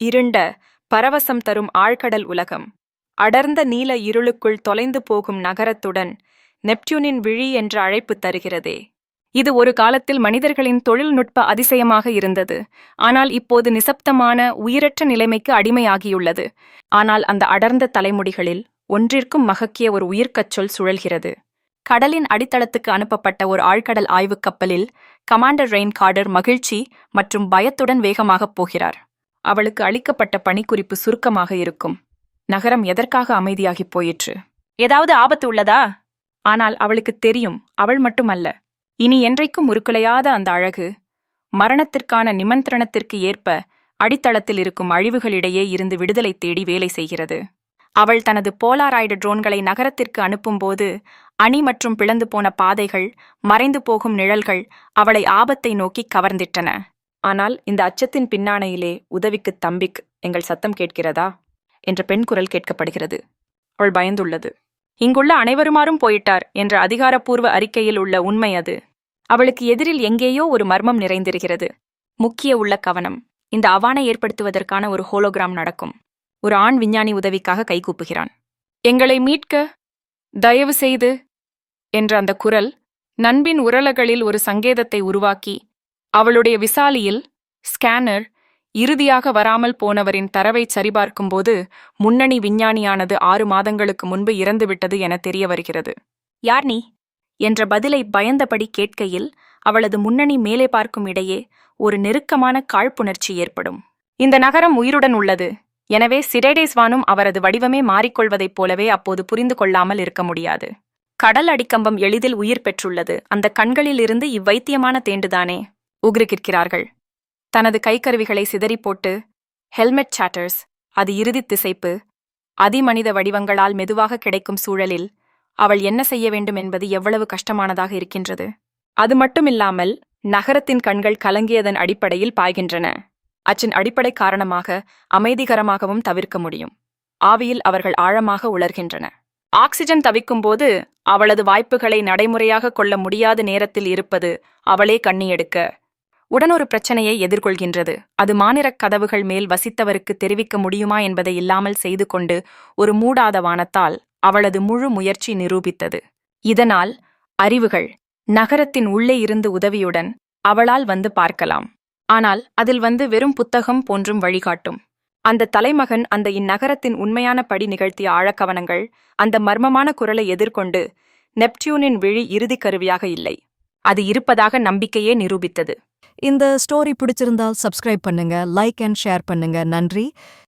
இருண்ட பரவசம் தரும் ஆழ்கடல் உலகம். அடர்ந்த நீல இருளுக்குள் தொலைந்து போகும் நகரத்துடன் நெப்டியூனின் விழி என்ற அழைப்பு தருகிறதே. இது ஒரு காலத்தில் மனிதர்களின் தொழில்நுட்ப அதிசயமாக இருந்தது. ஆனால் இப்போது நிசப்தமான உயிரற்ற நிலைமைக்கு அடிமையாகியுள்ளது. ஆனால் அந்த அடர்ந்த தலைமுடிகளில் ஒன்றிற்கும் மகக்கிய ஒரு உயிர்க்கச்சொல் சுழல்கிறது. கடலின் அடித்தளத்துக்கு அனுப்பப்பட்ட ஒரு ஆழ்கடல் ஆய்வுக் கப்பலில் கமாண்டர் ரெயின் கார்டர் மகிழ்ச்சி மற்றும் பயத்துடன் வேகமாகப் போகிறார். அவளுக்கு அளிக்கப்பட்ட பணிக்குறிப்பு சுருக்கமாக இருக்கும். நகரம் எதற்காக அமைதியாகிப் போயிற்று? ஏதாவது ஆபத்து உள்ளதா? ஆனால் அவளுக்கு தெரியும் அவள் மட்டுமல்ல. இனி என்றைக்கும் உருக்குலையாத அந்த அழகு மரணத்திற்கான நிமந்திரணத்திற்கு ஏற்ப அடித்தளத்தில் இருக்கும் அழிவுகளிடையே இருந்து விடுதலை தேடி வேலை செய்கிறது. அவள் தனது போலாராய்டு ட்ரோன்களை நகரத்திற்கு அனுப்பும்போது அணி மற்றும் பிளந்து போன பாதைகள் மறைந்து போகும் நிழல்கள் அவளை ஆபத்தை நோக்கி கவர்ந்திட்டன. ஆனால் இந்த அச்சத்தின் பின்னாணையிலே உதவிக்கு தம்பிக் எங்கள் சத்தம் கேட்கிறதா? என்ற பெண் குரல் கேட்கப்படுகிறது. அவள் பயந்துள்ளது. இங்குள்ள அனைவருமாறும் போயிட்டார் என்ற அதிகாரப்பூர்வ அறிக்கையில் உள்ள உண்மை அது. அவளுக்கு எதிரில் எங்கேயோ ஒரு மர்மம் நிறைந்திருக்கிறது. முக்கிய உள்ள கவனம். இந்த அவானை ஏற்படுத்துவதற்கான ஒரு ஹோலோகிராம் நடக்கும். ஒரு ஆண் விஞ்ஞானி உதவிக்காக கைகூப்புகிறான் எங்களை மீட்க தயவு செய்து என்ற அந்த குரல் நண்பின் உரலகளில் ஒரு சங்கேதத்தை உருவாக்கி அவளுடைய விசாலியில் ஸ்கேனர் இறுதியாக வராமல் போனவரின் தரவைச் சரிபார்க்கும்போது முன்னணி விஞ்ஞானியானது ஆறு மாதங்களுக்கு முன்பு இறந்துவிட்டது என தெரிய வருகிறது. யார் நீ? என்ற பதிலை பயந்தபடி கேட்கையில் அவளது முன்னணி மேலே பார்க்கும் இடையே ஒரு நெருக்கமான காழ்ப்புணர்ச்சி ஏற்படும். இந்த நகரம் உயிருடன் உள்ளது. எனவே சிரேடேஸ்வானும் அவரது வடிவமே மாறிக்கொள்வதைப் போலவே அப்போது புரிந்து கொள்ளாமல் இருக்க முடியாது. கடல் அடிக்கம்பம் எளிதில் உயிர் பெற்றுள்ளது. அந்த கண்களிலிருந்து இவ்வைத்தியமான தேண்டுதானே? உக்ருகிற்கிறார்கள். தனது கைக்கருவிகளை சிதறிப்போட்டு ஹெல்மெட் சாட்டர்ஸ் அது இறுதி திசைப்பு. அதிமனித வடிவங்களால் மெதுவாக கிடைக்கும் சூழலில் அவள் என்ன செய்ய வேண்டும் என்பது எவ்வளவு கஷ்டமானதாக இருக்கின்றது. அது மட்டுமில்லாமல் நகரத்தின் கண்கள் கலங்கியதன் அடிப்படையில் பாய்கின்றன. அச்சின் அடிப்படை காரணமாக அமைதிகரமாகவும் தவிர்க்க முடியும். ஆவியில் அவர்கள் ஆழமாக உலர்கின்றன. ஆக்சிஜன் தவிக்கும்போது அவளது வாய்ப்புகளை நடைமுறையாக கொள்ள முடியாத நேரத்தில் இருப்பது அவளே கண்ணி உடனொரு உடன் ஒரு பிரச்சனையை எதிர்கொள்கின்றது. அது மாநிறக் கதவுகள் மேல் வசித்தவருக்கு தெரிவிக்க முடியுமா என்பதை இல்லாமல் செய்து கொண்டு ஒரு மூடாத வானத்தால் அவளது முழு முயற்சி நிரூபித்தது. இதனால் அறிவுகள் நகரத்தின் உள்ளே இருந்து உதவியுடன் அவளால் வந்து பார்க்கலாம். ஆனால் அதில் வந்து வெறும் புத்தகம் போன்றும் வழிகாட்டும். அந்த தலைமகன் அந்த இந்நகரத்தின் உண்மையான படி நிகழ்த்திய ஆழக்கவனங்கள் அந்த மர்மமான குரலை எதிர்கொண்டு நெப்டியூனின் விழி இறுதிக் கருவியாக இல்லை. அது இருப்பதாக நம்பிக்கையே நிரூபித்தது. இந்த ஸ்டோரி பிடிச்சிருந்தால் சப்ஸ்கிரைப் பண்ணுங்க லைக் அண்ட் ஷேர் பண்ணுங்க. நன்றி.